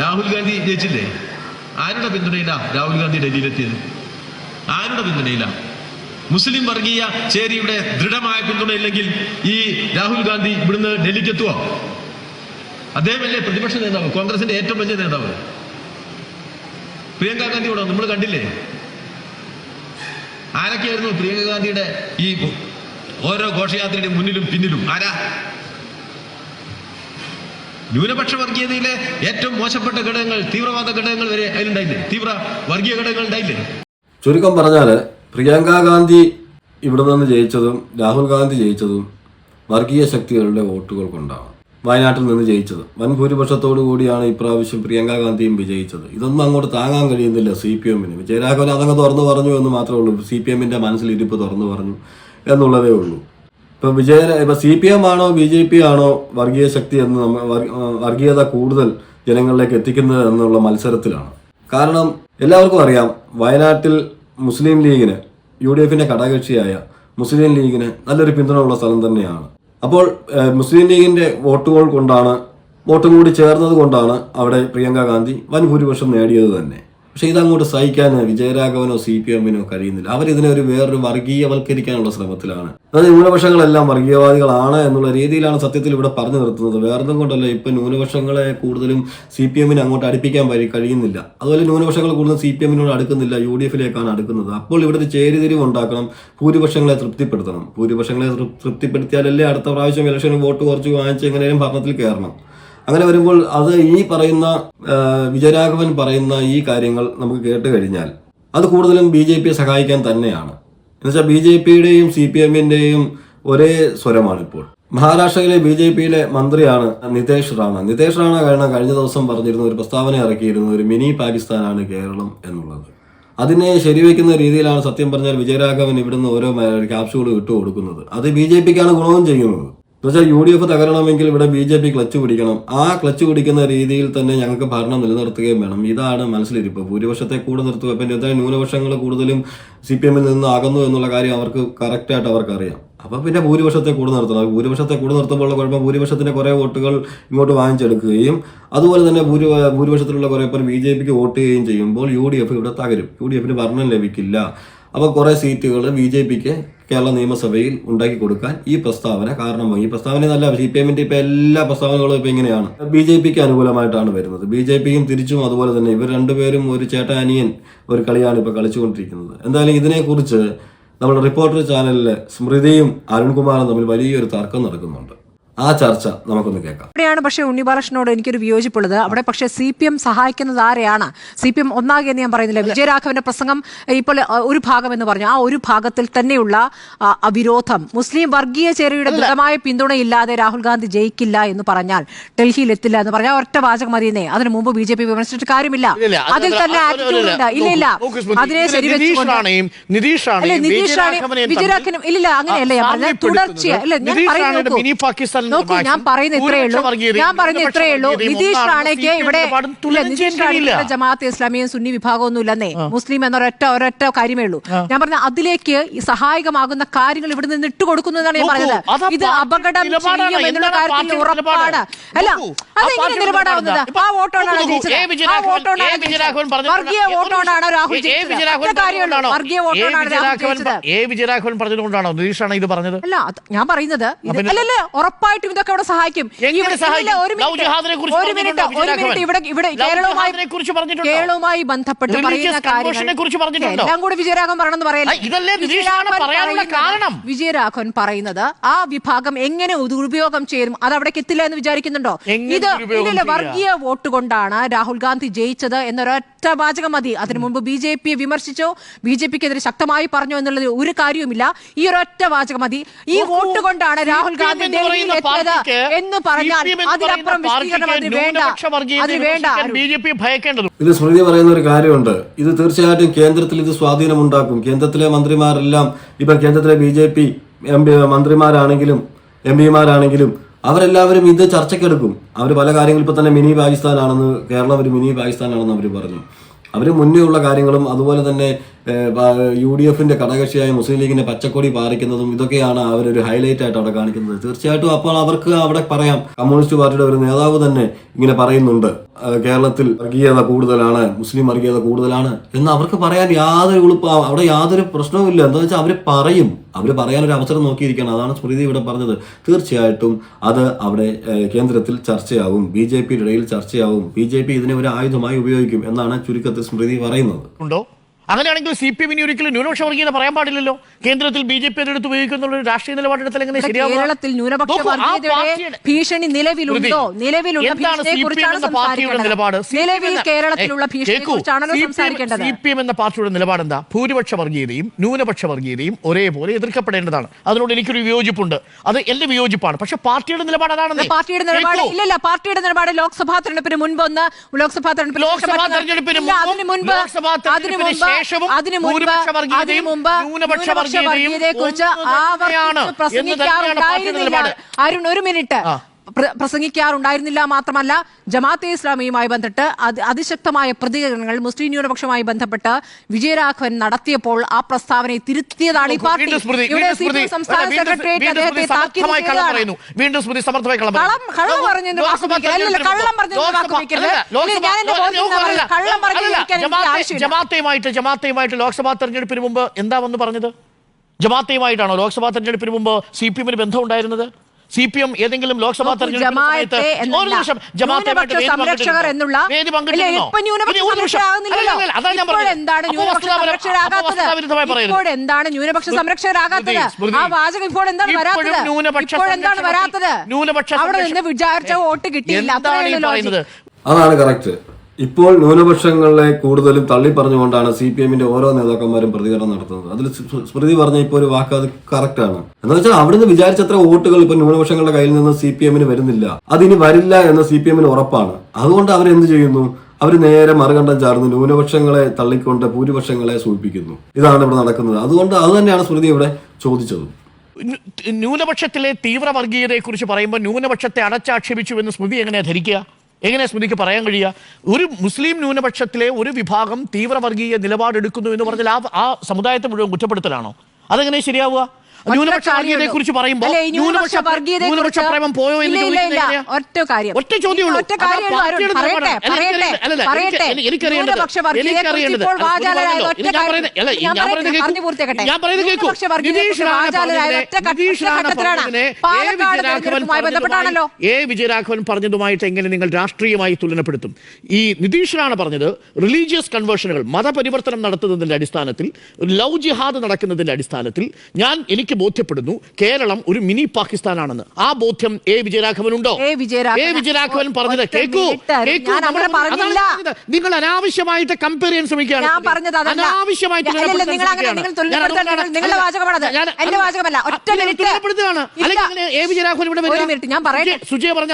രാഹുൽ ഗാന്ധി ജയിച്ചില്ലേ? ആരുടെ പിന്തുണയിലാണ് രാഹുൽ ഗാന്ധി ഡൽഹിയിലെത്തിയത്? ആരുടെ പിന്തുണയിലാണ് മുസ്ലിം വർഗീയ ചേരിയുടെ ദൃഢമായ പിന്തുണയില്ലെങ്കിൽ ഈ രാഹുൽ ഗാന്ധി ഇവിടുന്ന് ഡൽഹിക്ക് എത്തുവോ അദ്ദേഹമല്ലേ പ്രതിപക്ഷ നേതാവ് കോൺഗ്രസിന്റെ ഏറ്റവും വലിയ നേതാവ്. പ്രിയങ്ക ഗാന്ധി ഇവിടെ നമ്മൾ കണ്ടില്ലേ? ആരൊക്കെയായിരുന്നു പ്രിയങ്ക ഗാന്ധിയുടെ ഈ ഓരോ ഘോഷയാത്രയുടെ മുന്നിലും പിന്നിലും? ആരാ? ന്യൂനപക്ഷ വർഗീയതയിലെ ഏറ്റവും മോശപ്പെട്ട ഘടകങ്ങൾ തീവ്രവാദ ഘടകങ്ങൾ വരെ അതിലുണ്ടായില്ലേ? തീവ്ര വർഗീയ ഘടകങ്ങൾ ഉണ്ടായില്ലേ? ചുരുക്കം പറഞ്ഞാൽ പ്രിയങ്ക ഗാന്ധി ഇവിടെ നിന്ന് ജയിച്ചതും രാഹുൽ ഗാന്ധി ജയിച്ചതും വർഗീയ ശക്തികളുടെ വോട്ടുകൾ കൊണ്ടാണ്. വയനാട്ടിൽ നിന്ന് ജയിച്ചത്. വൻ ഭൂരിപക്ഷത്തോടു കൂടിയാണ് ഇപ്രാവശ്യം പ്രിയങ്ക ഗാന്ധിയും വിജയിച്ചത്. ഇതൊന്നും അങ്ങോട്ട് താങ്ങാൻ കഴിയുന്നില്ല സി പി എമ്മിന്. വിജയരാഘവൻ അതങ്ങ് തുറന്നു പറഞ്ഞു എന്ന് മാത്രമേ ഉള്ളൂ. സി പി എമ്മിന്റെ മനസ്സിലിരിപ്പ് തുറന്നു പറഞ്ഞു എന്നുള്ളതേ ഉള്ളൂ. ഇപ്പൊ വിജയ ഇപ്പൊ സി പി എം ആണോ ബി ജെ പി ആണോ വർഗീയ ശക്തി എന്ന് നമ്മൾ വർഗീയത കൂടുതൽ ജനങ്ങളിലേക്ക് എത്തിക്കുന്നത് എന്നുള്ള മത്സരത്തിലാണ്. കാരണം എല്ലാവർക്കും അറിയാം വയനാട്ടിൽ മുസ്ലിം ലീഗിന് യു ഡി എഫിന്റെ ഘടകകക്ഷിയായ മുസ്ലിം ലീഗിന് നല്ലൊരു പിന്തുണയുള്ള സ്ഥലം തന്നെയാണ്. അപ്പോൾ മുസ്ലിം ലീഗിന്റെ വോട്ടുകൾ കൊണ്ടാണ് വോട്ടും കൂടി ചേർന്നത് കൊണ്ടാണ് അവിടെ പ്രിയങ്ക ഗാന്ധി വൻ ഭൂരിപക്ഷം നേടിയത് തന്നെ. പക്ഷെ ഇതങ്ങോട്ട് സഹിക്കാൻ വിജയരാഘവനോ സി പി എമ്മിനോ കഴിയുന്നില്ല. അവരിതിനെ ഒരു വേറൊരു വർഗീയവൽക്കരിക്കാനുള്ള ശ്രമത്തിലാണ്. അതായത് ന്യൂനപക്ഷങ്ങളെല്ലാം വർഗീയവാദികളാണ് എന്നുള്ള രീതിയിലാണ് സത്യത്തിൽ ഇവിടെ പറഞ്ഞു നിർത്തുന്നത്. വേറൊന്നും കൊണ്ടല്ല ഇപ്പൊ ന്യൂനപക്ഷങ്ങളെ കൂടുതലും സി പി എമ്മിനെ അങ്ങോട്ട് അടുപ്പിക്കാൻ കഴിയുന്നില്ല. അതുപോലെ ന്യൂനപക്ഷങ്ങൾ കൂടുതലും സി പി എമ്മിനോട് അടുക്കുന്നില്ല യു ഡി എഫിലേക്കാണ് അടുക്കുന്നത്. അപ്പോൾ ഇവിടുത്തെ ചേരിതിരിവ് ഉണ്ടാക്കണം ഭൂരിപക്ഷങ്ങളെ തൃപ്തിപ്പെടുത്തണം. ഭൂരിപക്ഷങ്ങളെ തൃപ്തിപ്പെടുത്തിയാലല്ലേ അടുത്ത പ്രാവശ്യം ഇലക്ഷന് വോട്ട് കുറച്ച് വാങ്ങിച്ച് എങ്ങനെയും ഭരണത്തിൽ കയറണം. അങ്ങനെ വരുമ്പോൾ അത് ഈ പറയുന്ന വിജയരാഘവൻ പറയുന്ന ഈ കാര്യങ്ങൾ നമുക്ക് കേട്ട് കഴിഞ്ഞാൽ അത് കൂടുതലും ബി ജെ പിയെ സഹായിക്കാൻ തന്നെയാണ്. എന്നുവെച്ചാൽ ബി ജെ പിയുടെയും സി പി എമ്മിന്റെയും ഒരേ സ്വരമാണിപ്പോൾ. മഹാരാഷ്ട്രയിലെ ബി ജെ പിയിലെ മന്ത്രിയാണ് നിതേഷ് റാണ. നിതേഷ് റാണ കാരണം കഴിഞ്ഞ ദിവസം പറഞ്ഞിരുന്ന ഒരു പ്രസ്താവന ഇറക്കിയിരുന്ന ഒരു മിനി പാകിസ്ഥാനാണ് കേരളം എന്നുള്ളത്. അതിനെ ശരിവെക്കുന്ന രീതിയിലാണ് സത്യം പറഞ്ഞാൽ വിജയരാഘവൻ ഇവിടുന്ന് ഓരോ ക്യാപ്സ്യൂൾ ഇട്ടു കൊടുക്കുന്നത് അത് ബി ജെ പിക്കാണ് ഗുണവും ചെയ്യുന്നത്. എന്നുവെച്ചാൽ യു ഡി എഫ് തകരണമെങ്കിൽ ഇവിടെ ബി ജെ പി ക്ലച്ച് പിടിക്കണം. ആ ക്ലച്ച് പിടിക്കുന്ന രീതിയിൽ തന്നെ ഞങ്ങൾക്ക് ഭരണം നിലനിർത്തുകയും വേണം. ഇതാണ് മനസ്സിലിരിപ്പ്. ഭൂരിപക്ഷത്തെ കൂടെ നിർത്തുക. ഇപ്പം എന്തായാലും ന്യൂനപക്ഷങ്ങൾ കൂടുതലും സി പി എമ്മിൽ നിന്ന് അകന്നു എന്നുള്ള കാര്യം അവർക്ക് കറക്റ്റായിട്ട് അവർക്കറിയാം. അപ്പം പിന്നെ ഭൂരിപക്ഷത്തെ കൂടെ നിർത്തണം. ഭൂരിപക്ഷത്തെ കൂടെ നിർത്തുമ്പോൾ ഉള്ള കുഴപ്പം ഭൂരിപക്ഷത്തിന്റെ കുറേ വോട്ടുകൾ ഇങ്ങോട്ട് വാങ്ങിച്ചെടുക്കുകയും അതുപോലെ തന്നെ ഭൂരി ഭൂരിപക്ഷത്തിലുള്ള കുറേ പേർ ബി ജെ പിക്ക് വോട്ട് ചെയ്യുകയും ചെയ്യുമ്പോൾ യു ഡി എഫ് ഇവിടെ തകരും. യു ഡി എഫിന് ഭരണം ലഭിക്കില്ല. അപ്പോൾ കുറേ സീറ്റുകൾ ബി ജെ പിക്ക് കേരള നിയമസഭയിൽ ഉണ്ടാക്കി കൊടുക്കാൻ ഈ പ്രസ്താവന കാരണമായി. ഈ പ്രസ്താവന നല്ല സി പി എമ്മിന്റെ ഇപ്പൊ എല്ലാ പ്രസ്താവനകളും ഇപ്പൊ ഇങ്ങനെയാണ്. ബി ജെ പിക്ക് അനുകൂലമായിട്ടാണ് വരുന്നത്. ബി ജെ പിയും തിരിച്ചും അതുപോലെ തന്നെ ഇവർ രണ്ടുപേരും ഒരു ചേട്ടാനിയൻ ഒരു കളിയാണ് ഇപ്പൊ കളിച്ചുകൊണ്ടിരിക്കുന്നത്. എന്തായാലും ഇതിനെക്കുറിച്ച് നമ്മുടെ റിപ്പോർട്ടർ ചാനലിലെ സ്മൃതിയും അരുൺകുമാറും തമ്മിൽ വലിയൊരു തർക്കം നടക്കുന്നുണ്ട്. ആ ചർച്ച നമുക്കൊന്ന് കേൾക്കാം. അവിടെയാണ് പക്ഷേ ഉണ്ണിബാലകൃഷ്ണനോട് എനിക്കൊരു വിയോജിപ്പുള്ളത്. അവിടെ പക്ഷേ സി പി എം സഹായിക്കുന്നത് ആരെയാണ്? സി പി എം ഒന്നാകെ എന്ന് ഞാൻ പറയുന്നില്ല. വിജയരാഘവന്റെ പ്രസംഗം ഇപ്പോൾ ഒരു ഭാഗം എന്ന് പറഞ്ഞു. ആ ഒരു ഭാഗത്തിൽ തന്നെയുള്ള വിരോധം അവിരോധം. മുസ്ലിം വർഗീയ ചേരിയുടെ ദൃഢമായ പിന്തുണയില്ലാതെ രാഹുൽ ഗാന്ധി ജയിക്കില്ല എന്ന് പറഞ്ഞാൽ ഡൽഹിയിൽ എത്തില്ല എന്ന് പറഞ്ഞാൽ ഒറ്റ വാചകം മതിയെന്നേ അതിനു മുമ്പ് ബി ജെ പി വിമർശിച്ചിട്ട് കാര്യമില്ല. അതിൽ തന്നെ ആറ്റിറ്റ്യൂഡ് ഉണ്ട്. ഇല്ല ഇല്ല. അതിനെ ശരിവെച്ചുകൊണ്ട് നിതീഷ് റാണി വിജയരാഘവനും ഇല്ലില്ല അങ്ങനെയല്ല ഞാൻ പറഞ്ഞത് സാമ്യപ്പെടുത്തുന്നത് തുടർച്ചയാ അല്ല ഞാൻ പറയുന്നത് നോക്കൂ. ഞാൻ പറയുന്ന ഇത്രയേ ഉള്ളൂ. ഞാൻ പറയുന്ന ഇത്രയേ ഉള്ളൂ. നിതീഷ് റാണയ്ക്ക് ഇവിടെ ജമാഅത്ത് ഇസ്ലാമിയും സുന്നി വിഭാഗമൊന്നും ഇല്ലെന്നേ മുസ്ലിം എന്നൊരൊറ്റ ഒരൊറ്റ കാര്യമേ ഉള്ളൂ ഞാൻ പറഞ്ഞ അതിലേക്ക് സഹായകമാകുന്ന കാര്യങ്ങൾ ഇവിടെ നിന്ന് ഇട്ട് കൊടുക്കുന്നു എന്നാണ് ഞാൻ പറയുന്നത്. പറഞ്ഞത് ഇത് അപകടം ചെയ്യും എന്നുള്ള കാര്യത്തിൽ ഉറപ്പാണ്. അല്ല അതെങ്ങനെ നിലപാടാവുന്നത്? ആ വോട്ടോണാണ് ജയിച്ചത് ആ. പറഞ്ഞത് വർഗീയ വോട്ടോണാണ് രാഹുൽ. ജയിച്ചത്. കാര്യമുള്ളൂ വർഗീയ വോട്ടോണാണ് രാഹുൽ ജയിച്ചത്. എ. വിജയരാഘവൻ പറഞ്ഞതുകൊണ്ടാണോ? നിതീഷാണ് ഇത് പറഞ്ഞത്? അല്ല ഞാൻ പറയുന്നത് അല്ലല്ലേ പിന്നെ- ഉറപ്പായിട്ടും ഇതൊക്കെ അവിടെ സഹായിക്കും? ഒരു മിനിറ്റ്. ഒരു മിനിറ്റ് ഇവിടെ ഇവിടെ കേരളവുമായി ബന്ധപ്പെട്ട് പറയുന്ന കാര്യങ്ങൾ? എല്ലാം കൂടി വിജയരാഘവൻ പറയണമെന്ന് പറയല്ലേ? വിജയരാഘവൻ പറയുന്നത്- ആ വിഭാഗം എങ്ങനെ ദുരുപയോഗം ചെയ്യും? അത് അവിടേക്ക് എത്തില്ല എന്ന് വിചാരിക്കുന്നുണ്ടോ? ഇത് വർഗീയ വോട്ട് കൊണ്ടാണ് രാഹുൽ ഗാന്ധി ജയിച്ചത് എന്നൊരൊറ്റ വാചകം മതി. അതിനു മുമ്പ് ബി ജെ പിയെ വിമർശിച്ചോ ബി ജെ പിക്കെതിരെ ശക്തമായി പറഞ്ഞോ എന്നുള്ളത് ഒരു കാര്യവുമില്ല. ഈ ഒരൊറ്റ വാചകം മതി. ഈ വോട്ട് കൊണ്ടാണ് രാഹുൽ ഗാന്ധി എന്ന് പാർട്ടിക്ക് പറഞ്ഞാൽ അതിനപ്പുറം ബി ജെ പി ഭയക്കേണ്ടത് ഇത് സ്മൃതി പറയുന്ന ഒരു കാര്യമുണ്ട്. ഇത് തീർച്ചയായിട്ടും കേന്ദ്രത്തിൽ ഇത് സ്വാധീനമുണ്ടാക്കും. കേന്ദ്രത്തിലെ മന്ത്രിമാരെല്ലാം ഇപ്പം കേന്ദ്രത്തിലെ B J P M P മന്ത്രിമാരാണെങ്കിലും M പിമാരാണെങ്കിലും അവരെല്ലാവരും ഇത് ചർച്ചയ്ക്കെടുക്കും. അവർ പല കാര്യങ്ങളും ഇപ്പം തന്നെ മിനി പാകിസ്ഥാനാണെന്ന് കേരളം ഒരു മിനി പാകിസ്ഥാനാണെന്ന് അവർ പറഞ്ഞു. അവർ മുന്നേ ഉള്ള കാര്യങ്ങളും അതുപോലെ തന്നെ യു ഡി എഫിന്റെ ഘടകകക്ഷിയായ മുസ്ലിം ലീഗിന്റെ പച്ചക്കൊടി പാറിക്കുന്നതും ഇതൊക്കെയാണ് അവരൊരു ഹൈലൈറ്റ് ആയിട്ട് അവിടെ കാണിക്കുന്നത്. തീർച്ചയായിട്ടും അപ്പോൾ അവർക്ക് അവിടെ പറയാം. കമ്മ്യൂണിസ്റ്റ് പാർട്ടിയുടെ ഒരു നേതാവ് തന്നെ ഇങ്ങനെ പറയുന്നുണ്ട്. കേരളത്തിൽ വർഗീയത കൂടുതലാണ് മുസ്ലിം വർഗീയത കൂടുതലാണ് എന്ന് അവർക്ക് പറയാൻ യാതൊരു എളുപ്പം അവിടെ യാതൊരു പ്രശ്നവുമില്ല. എന്താ വെച്ചാൽ അവർ പറയും. അവർ പറയാനൊരു അവസരം നോക്കിയിരിക്കണം അതാണ് സ്മൃതി ഇവിടെ പറഞ്ഞത്. തീർച്ചയായിട്ടും അത് അവിടെ കേന്ദ്രത്തിൽ ചർച്ചയാവും. ബി ജെ പിയുടെ ഇടയിൽ ചർച്ചയാവും. ബി ജെ പി ഇതിനെ ഒരു ആയുധമായി ഉപയോഗിക്കും എന്നാണ് ചുരുക്കത്തിൽ സ്മൃതി പറയുന്നത്. ഉണ്ടോ? അങ്ങനെയാണെങ്കിൽ സി പി എമ്മിന് ഒരിക്കലും ന്യൂനപക്ഷ വർഗീയത പറയാൻ പാടില്ലല്ലോ. കേന്ദ്രത്തിൽ ബി ജെ പി എടുത്ത് ഉപയോഗിക്കുന്ന ഒരു രാഷ്ട്രീയ നിലപാടെടുത്താൽ എങ്ങനെ കേരളത്തിൽ ഭീഷണി നിലവിലുണ്ടോ? നിലവിലുള്ള സി പി എം എന്ന പാർട്ടിയുടെ നിലപാട്? എന്താ ഭൂരിപക്ഷ വർഗീയതയും ന്യൂനപക്ഷ വർഗീയതയും ഒരേപോലെ എതിർക്കപ്പെടേണ്ടതാണ്. അതിനോട് എനിക്കൊരു വിയോജിപ്പുണ്ട്. അത് എന്റെ വിയോജിപ്പാണ്. പക്ഷെ പാർട്ടിയുടെ നിലപാട് അതാണ് പാർട്ടിയുടെ നിലപാട്. ഇല്ലല്ല. പാർട്ടിയുടെ നിലപാട് ലോക്സഭാ തെരഞ്ഞെടുപ്പിന് മുൻപ് ഒന്ന് ലോക്സഭാ തെരഞ്ഞെടുപ്പിന് മുൻപ് ലോക്സഭാ അതിന് മുൻപ് അതിന് മുൻപ് വർഗീയതയും മുമ്പ് ന്യൂനപക്ഷ വർഗീയതയെ കുറിച്ച് ആവർത്തിച്ച് പ്രസംഗിക്കാറുണ്ടായിരുന്നില്ല അരുൺ ഒരു മിനിറ്റ്. പ്രസംഗിക്കാറുണ്ടായിരുന്നില്ല മാത്രമല്ല ജമാഅത്തെ ഇസ്ലാമിയുമായി ബന്ധപ്പെട്ട് അത് അതിശക്തമായ പ്രതികരണങ്ങൾ മുസ്ലിം ന്യൂനപക്ഷവുമായി ബന്ധപ്പെട്ട് വിജയരാഘവൻ നടത്തിയപ്പോൾ ആ പ്രസ്താവനയെ തിരുത്തിയതാണ് ഈ പാർട്ടി. ഇവിടെ സംസ്ഥാന സെക്രട്ടേറിയറ്റ് അദ്ദേഹത്തെ കള്ളം സമർത്ഥമായി കള്ളം പറഞ്ഞ്. ജമാഅത്തെയുമായിട്ട് ജമാഅത്തെയുമായിട്ട് ലോക്സഭാ തെരഞ്ഞെടുപ്പിന് മുമ്പ് എന്താ വന്ന് പറഞ്ഞത്? ജമാഅത്തെയുമായിട്ടാണോ ലോക്സഭാ തെരഞ്ഞെടുപ്പിന് മുമ്പ് സി പി എമ്മിന് ബന്ധം ഉണ്ടായിരുന്നത്? സി പി എം ഏതെങ്കിലും ലോക്സഭാ തെരഞ്ഞെടുപ്പ് സംരക്ഷകർ എന്നുള്ള ന്യൂനപക്ഷ. എന്താണ് സംരക്ഷകരാകാത്തത്? ആ വാചകം ഇപ്പോൾ എന്താണ് വരാത്തത്? ന്യൂനപക്ഷ ഇപ്പോൾ എന്താണ് വരാത്തത്? ന്യൂനപക്ഷ അവിടെ നിന്ന് സംരക്ഷണം- വിചാരിച്ച വോട്ട് കിട്ടിയില്ല. അതാണ് കറക്റ്റ് ഇപ്പോൾ ന്യൂനപക്ഷങ്ങളെ കൂടുതലും തള്ളി പറഞ്ഞുകൊണ്ടാണ് സി പി എമ്മിന്റെ ഓരോ നേതാക്കന്മാരും പ്രതികരണം നടത്തുന്നത്. അതിൽ സ്മൃതി പറഞ്ഞ ഇപ്പോൾ ഒരു വാക്ക് അത് കറക്റ്റ് ആണ്. എന്ന് വെച്ചാൽ അവിടുന്ന് വിചാരിച്ചത്ര വോട്ടുകൾ ഇപ്പൊ ന്യൂനപക്ഷങ്ങളുടെ കയ്യിൽ നിന്ന് സി പി എമ്മിന് വരുന്നില്ല. അതിനി വരില്ല എന്ന് സി പി എമ്മിന് ഉറപ്പാണ്. അതുകൊണ്ട് അവരെന്ത് ചെയ്യുന്നു? അവർ നേരെ മറുകണ്ഠം ചാർന്ന് ന്യൂനപക്ഷങ്ങളെ തള്ളിക്കൊണ്ട് ഭൂരിപക്ഷങ്ങളെ സൂചിപ്പിക്കുന്നു. ഇതാണ് ഇവിടെ നടക്കുന്നത്. അതുകൊണ്ട് അത് തന്നെയാണ് സ്മൃതി ഇവിടെ ചോദിച്ചത്. ന്യൂനപക്ഷത്തിലെ തീവ്ര വർഗീയതയെ കുറിച്ച് പറയുമ്പോൾ ന്യൂനപക്ഷത്തെ അടച്ചാക്ഷേപിച്ചു എന്ന് സ്മൃതി എങ്ങനെയാണ് ധരിക്കുക? എങ്ങനെ സ്മൃതിക്ക് പറയാൻ കഴിയുക? ഒരു മുസ്ലിം ന്യൂനപക്ഷത്തിലെ ഒരു വിഭാഗം തീവ്രവർഗീയ നിലപാടെടുക്കുന്നു എന്ന് പറഞ്ഞാൽ ആ ആ സമുദായത്തെ മുഴുവൻ കുറ്റപ്പെടുത്തലാണോ? അതെങ്ങനെ ശരിയാവുക? ന്യൂനപക്ഷ വർഗീയതയെ കുറിച്ച് പറയുമ്പോൾ ന്യൂനപക്ഷ ന്യൂനപക്ഷ പ്രേമം പോയോ എന്ന്. എങ്ങനെയാ? ഒറ്റ കാര്യം ഒറ്റ ചോദ്യമേ ഒറ്റ ഉള്ളൂ. കാര്യം അതാ പാർട്ടിയുടെ അല്ല, പറയട്ടെ എനിക്കറിയേണ്ടത്- അല്ലല്ല, പറയട്ടെ എനിക്ക് എനിക്കറിയേണ്ടത് ന്യൂനപക്ഷ വർഗീയതയെ കുറിച്ച് എനിക്കറിയേണ്ടത് ഇപ്പോൾ അത് വാചാലരായ പറഞ്ഞല്ലോ. ഒറ്റ ഇത് ഞാൻ പറയുന്നത് കേൾക്കൂ. എ വിജയരാഘവൻ പറഞ്ഞതുമായിട്ട് എങ്ങനെ നിങ്ങൾ രാഷ്ട്രീയമായി തുലനപ്പെടുത്തും ഈ നിതീഷിനാണ് പറഞ്ഞത് റിലീജിയസ് കൺവേർഷനുകൾ മതപരിവർത്തനം നടത്തുന്നതിന്റെ അടിസ്ഥാനത്തിൽ ലവ് ജിഹാദ് നടക്കുന്നതിന്റെ അടിസ്ഥാനത്തിൽ ഞാൻ എനിക്ക് ബോധ്യപ്പെടുന്നു കേരളം ഒരു മിനി പാകിസ്ഥാനാണെന്ന്. ആ ബോധ്യം എ വിജയരാഘവനുണ്ടോ? എ. വിജയരാഘവൻ- എ വിജയരാഘവൻ പറഞ്ഞത് കേൾക്കൂ. നിങ്ങൾ അനാവശ്യമായിട്ട് കമ്പയർ ചെയ്യാൻ ശ്രമിക്കുകയാണ്. അനാവശ്യമായിട്ട് ഞാൻ സുജയ്- പറഞ്ഞ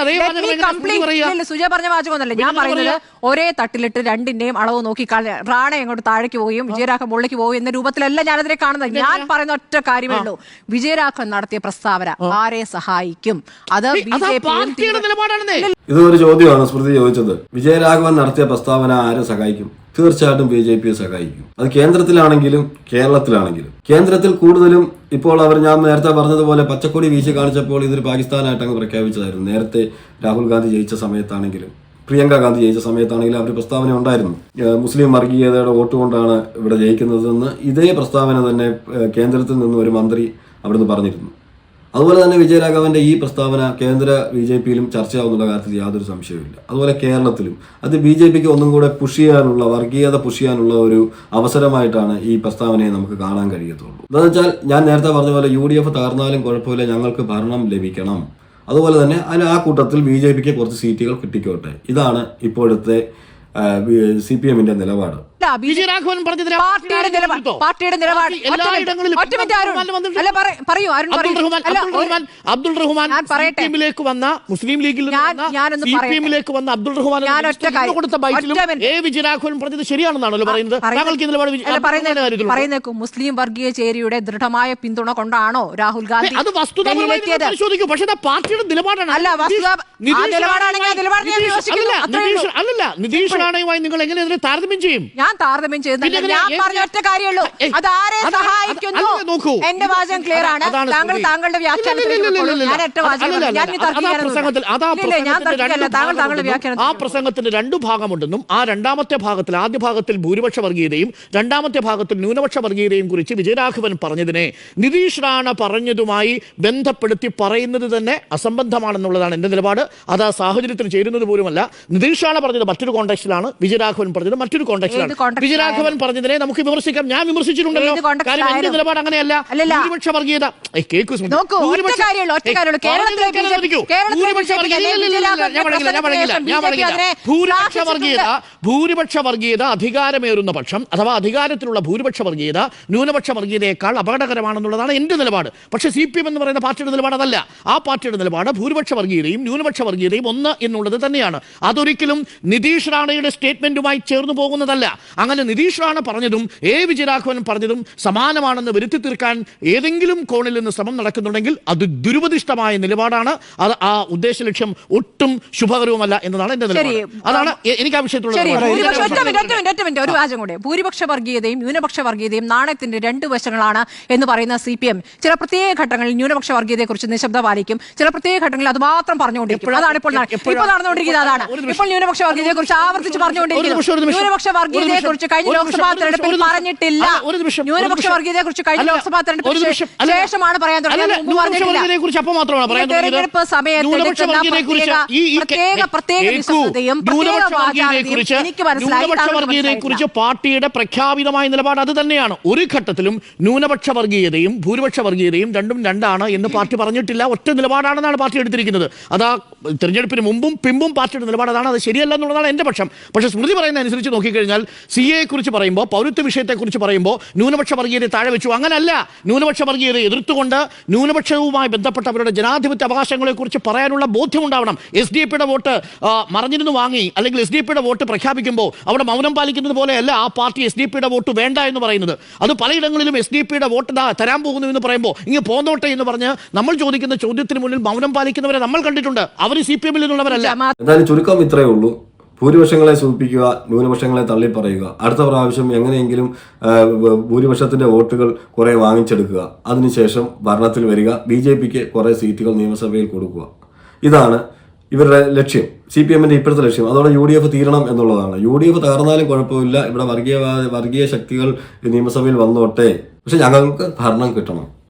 വാചകമൊന്നല്ല പറയുന്നത് ഒരേ തട്ടിലിട്ട് രണ്ടിന്റെയും അളവ് നോക്കി റാണ എങ്ങോട്ട് താഴേക്ക് പോവുകയും വിജയരാഘവൻ മുകളിലേക്ക് പോവുകയും എന്ന രൂപത്തിലല്ല ഞാനതിനെ കാണുന്നത്. ഞാൻ പറയുന്ന ഒറ്റ കാര്യമേ ഉള്ളൂ. വിജയരാഘവൻ നടത്തിയ പ്രസ്താവന ആരെ സഹായിക്കും? അത് ഇത് ഒരു പാർട്ടിയുടെ നിലപാടാണെന്നേ. ഇതൊരു ചോദ്യമാണ് സ്മൃതി ചോദിച്ചത്. വിജയരാഘവൻ നടത്തിയ പ്രസ്താവന ആരെ സഹായിക്കും? തീർച്ചയായിട്ടും ബി ജെ പിയെ സഹായിക്കും. അത് കേന്ദ്രത്തിലാണെങ്കിലും കേരളത്തിലാണെങ്കിലും. കേന്ദ്രത്തിൽ കൂടുതലും ഇപ്പോൾ അവർ ഞാൻ നേരത്തെ പറഞ്ഞതുപോലെ പച്ചക്കൊടി വീശി കാണിച്ചപ്പോൾ ഇതൊരു പാകിസ്ഥാനായിട്ട് അങ്ങ് പ്രഖ്യാപിച്ചതായിരുന്നു. നേരത്തെ രാഹുൽ ഗാന്ധി ജയിച്ച സമയത്താണെങ്കിലും പ്രിയങ്ക ഗാന്ധി ജയിച്ച സമയത്താണെങ്കിലും അവർ പ്രസ്താവന ഉണ്ടായിരുന്നു. മുസ്ലിം വർഗീയതയുടെ വോട്ട് കൊണ്ടാണ് ഇവിടെ ജയിക്കുന്നതെന്ന്. ഇതേ പ്രസ്താവന തന്നെ കേന്ദ്രത്തിൽ നിന്ന് ഒരു മന്ത്രി അവിടുന്ന് പറഞ്ഞിരുന്നു. അതുപോലെ തന്നെ വിജയരാഘവന്റെ ഈ പ്രസ്താവന കേന്ദ്ര ബി ജെ പിയിലും ചർച്ചയാവുന്നുള്ള കാര്യത്തിൽ യാതൊരു സംശയവുമില്ല. അതുപോലെ കേരളത്തിലും അത് ബി ജെ പിക്ക് ഒന്നും കൂടെ പുഷ് ചെയ്യാനുള്ള വർഗീയത പുഷ് ചെയ്യാനുള്ള ഒരു അവസരമായിട്ടാണ് ഈ പ്രസ്താവനയെ നമുക്ക് കാണാൻ കഴിയത്തുള്ളൂ. എന്താണെന്ന് വെച്ചാൽ ഞാൻ നേരത്തെ പറഞ്ഞ പോലെ യു ഡി എഫ് തകർന്നാലും കുഴപ്പമില്ല ഞങ്ങൾക്ക് ഭരണം ലഭിക്കണം. അതുപോലെ തന്നെ അതിന് ആ കൂട്ടത്തിൽ ബി ജെ പിക്ക് കുറച്ച് സീറ്റുകൾ കിട്ടിക്കോട്ടെ. ഇതാണ് ഇപ്പോഴത്തെ സി പി എമ്മിന്റെ നിലപാട്. വിജയരാഘവൻ പാർട്ടിയുടെ നിലപാട്. നിലപാട് അരുൺ റഹ്മാൻ പറയൂ അരുൺ അബ്ദുൾ. സിപിഎമ്മിലേക്ക് വന്ന മുസ്ലിം ലീഗിൽ വന്ന അബ്ദുൾ റഹ്മാൻ കൊടുത്ത. എ വിജയരാഘവൻ പറഞ്ഞത് ശരിയാണെന്നാണല്ലോ പറയുന്നത്. താങ്കൾക്ക് നിലപാട്? പറയുന്നേക്കും. മുസ്ലിം വർഗീയ ചേരിയുടെ ദൃഢമായ പിന്തുണ കൊണ്ടാണോ രാഹുൽ ഗാന്ധി അത് പരിശോധിക്കൂ. പക്ഷേ പാർട്ടിയുടെ നിലപാടാണ്. അല്ല, നിലപാടാണെങ്കിൽ. അല്ലല്ല, നിതീഷ്. റാണയുമായി നിങ്ങൾ എങ്ങനെ താരതമ്യം ചെയ്യും? ഞാൻ താരതമ്യം ചെയ്യുന്നില്ല ഞാൻ പറഞ്ഞ ഒറ്റ കാര്യമുള്ളൂ. അത് ആരെ സഹായിക്കുന്നു. എന്റെ വാചകം ക്ലിയർ ആണ്. താങ്കൾ താങ്കളുടെ വ്യാഖ്യാനം ഞാൻ ഒറ്റ വാചകം താങ്കൾ താങ്കളുടെ ഭാഗമുണ്ടെന്നും, ആ പ്രസംഗത്തിന്റെ പ്രസംഗത്തിന് രണ്ട് ഭാഗമുണ്ടെന്നും ആ രണ്ടാമത്തെ ഭാഗത്തിൽ ആദ്യ ഭാഗത്തിൽ ഭൂരിപക്ഷ വർഗീയതയും രണ്ടാമത്തെ ഭാഗത്തിൽ ന്യൂനപക്ഷ വർഗീയതയും കുറിച്ച് വിജയരാഘവൻ പറഞ്ഞതിനെ നിതീഷ് റാണ പറഞ്ഞതുമായി ബന്ധപ്പെടുത്തി പറയുന്നത് തന്നെ അസംബന്ധമാണെന്നുള്ളതാണ് എന്റെ നിലപാട്. അത് ആ സാഹചര്യത്തിൽ ചേരുന്നത് പോലുമല്ല. നിതീഷ് റാണ പറഞ്ഞത് മറ്റൊരു കോണ്ടെക്സ്റ്റിലാണ് വിജയരാഘവൻ പറഞ്ഞത് മറ്റൊരു കോണ്ടെക്സ്റ്റിലാണ് വിജയരാഘവൻ പറഞ്ഞതിനെ നമുക്ക് വിമർശിക്കാം. ഞാൻ വിമർശിച്ചിട്ടുണ്ടല്ലോ കാര്യം എന്റെ നിലപാട് അങ്ങനെയല്ല. ഭൂരിപക്ഷ വർഗീയത. ഭൂരിപക്ഷ- വർഗീയത-. ഭൂരിപക്ഷ. വർഗീയത അധികാരമേറുന്ന പക്ഷം അഥവാ അധികാരത്തിലുള്ള ഭൂരിപക്ഷ വർഗീയത ന്യൂനപക്ഷ വർഗീയതയേക്കാൾ അപകടകരമാണെന്നുള്ളതാണ് എന്റെ നിലപാട്. പക്ഷെ സി പി എം എന്ന് പറയുന്ന പാർട്ടിയുടെ നിലപാട് അതല്ല. ആ പാർട്ടിയുടെ നിലപാട് ഭൂരിപക്ഷ വർഗീയതയും ന്യൂനപക്ഷ വർഗീയതയും ഒന്ന് എന്നുള്ളത് തന്നെയാണ്. അതൊരിക്കലും നിതീഷ് റാണയുടെ സ്റ്റേറ്റ്മെന്റുമായി ചേർന്നു പോകുന്നതല്ല. അങ്ങനെ നിതീഷാണ് പറഞ്ഞതും എ. വിജയരാഘവൻ പറഞ്ഞതും സമാനമാണെന്ന് വരുത്തി തീർക്കാൻ ഏതെങ്കിലും കോണിൽ നിന്ന് ശ്രമം നടക്കുന്നുണ്ടെങ്കിൽ അത് ദുരുപദിഷ്ടമായ നിലപാടാണ്. അത് ആ ഉദ്ദേശ ലക്ഷ്യം ഒട്ടും ശുഭകരവുമല്ല എന്നതാണ് എന്റെ നിലപാട്. അതാണ് എനിക്ക് ആ വിഷയത്തിലുള്ളത്. ഭൂരിപക്ഷ ഒരു വാചകം കൂടെ. വർഗീയതയും ന്യൂനപക്ഷ വർഗീയതയും നാണയത്തിന്റെ രണ്ട് വശങ്ങളാണ് എന്ന് പറയുന്ന സി പി എം. ചില പ്രത്യേക ഘട്ടങ്ങളിൽ ന്യൂനപക്ഷ വർഗീയതയെ കുറിച്ച് നിശബ്ദ പാലിക്കും. ചില പ്രത്യേക ഘട്ടങ്ങളിൽ അത് മാത്രം പറഞ്ഞുകൊണ്ടിരിക്കും. അതാണ് ഇപ്പോൾ ഇപ്പോൾ നടന്നുകൊണ്ടിരിക്കുന്നത് അതാണ്. ഇപ്പോൾ ന്യൂനപക്ഷ വർഗീയതയെ കുറിച്ച് ആവർത്തിച്ച് പറഞ്ഞുകൊണ്ടിരിക്കുന്നു. ന്യൂനപക്ഷ ഒരു വർഗീയതയെ. കുറിച്ച് കഴിഞ്ഞ ലോക്സഭാ തെരഞ്ഞെടുപ്പിൽ പറഞ്ഞിട്ടില്ല. ന്യൂനപക്ഷ. വർഗീയതയെ കുറിച്ച് കഴിഞ്ഞ ലോക്സഭാ തെരഞ്ഞെടുപ്പിന് ശേഷമാണ് പറയാൻ തുടങ്ങിയത്. തെരഞ്ഞെടുപ്പ്. സമയത്ത് പ്രത്യേക- എനിക്ക് മനസ്സിലായി ന്യൂനപക്ഷ താങ്കൾക്ക് പാർട്ടിയുടെ പ്രഖ്യാപിതമായ നിലപാട് അത് തന്നെയാണ്. ഒരു ഘട്ടത്തിലും ന്യൂനപക്ഷ വർഗീയതയും ഭൂരിപക്ഷ വർഗീയതയും രണ്ടും രണ്ടാണ് എന്ന് പാർട്ടി പറഞ്ഞിട്ടില്ല. ഒറ്റ നിലപാടാണെന്നാണ് പാർട്ടി എടുത്തിരിക്കുന്നത്. അതാ തെരഞ്ഞെടുപ്പിന് മുമ്പും പിമ്പും പാർട്ടിയുടെ നിലപാട് അതാണ്. അത് ശരിയല്ല എന്നുള്ളതാണ് എന്റെ പക്ഷം. പക്ഷേ സ്മൃതി പറയുന്ന അനുസരിച്ച് നോക്കിക്കഴിഞ്ഞാൽ സി എ കുറിച്ച് പറയുമ്പോൾ പൗരത്വ വിഷയത്തെക്കുറിച്ച് പറയുമ്പോൾ ന്യൂനപക്ഷ വർഗീയരെ താഴെ വെച്ചു. അങ്ങനല്ല. ന്യൂനപക്ഷ വർഗീയരെ എതിർത്തുകൊണ്ട് ന്യൂനപക്ഷവുമായി ബന്ധപ്പെട്ട അവരുടെ ജനാധിപത്യ അവകാശങ്ങളെക്കുറിച്ച് പറയാനുള്ള ബോധ്യമുണ്ടാവണം എസ് ഡി എപ്പിയുടെ വോട്ട് മറഞ്ഞിരുന്നു വാങ്ങി അല്ലെങ്കിൽ എസ് ഡി പിയുടെ വോട്ട് പ്രഖ്യാപിക്കുമ്പോൾ അവിടെ മൗനം പാലിക്കുന്നത് പോലെയല്ല ആ പാർട്ടി എസ് ഡി പിയുടെ വോട്ട് വേണ്ട എന്ന് പറയുന്നത്. അത് പലയിടങ്ങളിലും എസ് ഡി പിയുടെ വോട്ട് ദാ തരാൻ പോകുന്നു എന്ന് പറയുമ്പോൾ ഇങ്ങ് പോന്നോട്ടെ എന്ന് പറഞ്ഞ് നമ്മൾ ചോദിക്കുന്ന ചോദ്യത്തിന് മുന്നിൽ മൗനം പാലിക്കുന്നവരെ നമ്മൾ കണ്ടിട്ടുണ്ട്. അവർ സി പി എമ്മിൽ നിന്നുള്ളവരല്ല. ചുരുക്കം ഇത്രയേ ഉള്ളൂ. ഭൂരിപക്ഷങ്ങളെ സൂചിപ്പിക്കുക ന്യൂനപക്ഷങ്ങളെ തള്ളിപ്പറയുക. അടുത്ത പ്രാവശ്യം എങ്ങനെയെങ്കിലും ഭൂരിപക്ഷത്തിന്റെ വോട്ടുകൾ കുറെ വാങ്ങിച്ചെടുക്കുക. അതിനുശേഷം ഭരണത്തിൽ വരിക. ബി ജെ പിക്ക് കുറെ സീറ്റുകൾ നിയമസഭയിൽ കൊടുക്കുക. ഇതാണ് ഇവരുടെ ലക്ഷ്യം. സി പി എമ്മിന്റെ ഇപ്പോഴത്തെ ലക്ഷ്യം. അതോടെ യു ഡി എഫ് തീരണം എന്നുള്ളതാണ്. യു ഡി എഫ് തകർന്നാലും കുഴപ്പമില്ല. ഇവിടെ വർഗീയ വർഗീയ ശക്തികൾ നിയമസഭയിൽ വന്നോട്ടെ. പക്ഷെ ഞങ്ങൾക്ക് ഭരണം കിട്ടണം.